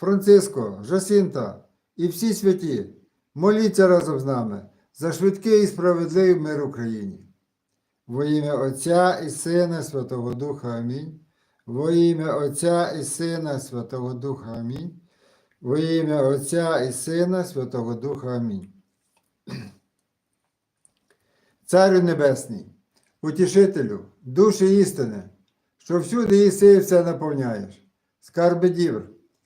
Франциско, Жасінта і всі святі, моліться разом з нами за швидкий і справедливий мир Україні. Во ім'я Отця і Сина Святого Духа Амінь. Во ім'я Отця і Сина Святого Духа Амінь. Во ім'я Отця і Сина Святого Духа Амінь. Царю Небесний, утішителю, душі істини, що всюди єси і все наповняєш, скарби дівр,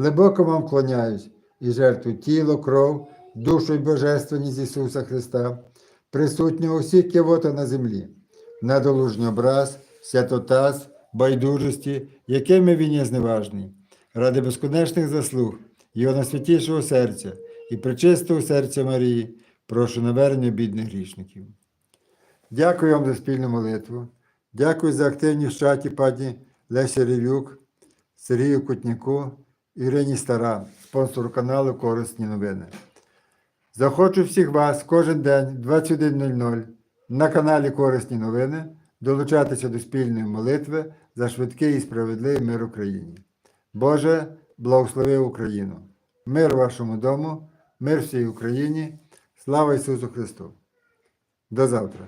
глибоко вам вклоняюсь і жертву тіло, кров, душу й божественність Ісуса Христа, присутнього усіх кивота на землі, надолужній образ, святотаз, байдужості, якими він є зневажний, ради безконечних заслуг Його найсвятішого серця і причистого серця Марії, прошу навернення бідних грішників. Дякую вам за спільну молитву. Дякую за активність в чаті пані Лесі Ревюк, Сергію Кутніку, Ірині Стара, спонсору каналу Корисні новини. Захочу всіх вас кожен день 21.00 на каналі Корисні новини долучатися до спільної молитви за швидкий і справедливий мир Україні. Боже, благослови Україну! Мир вашому дому, мир всій Україні, слава Ісусу Христу! До завтра!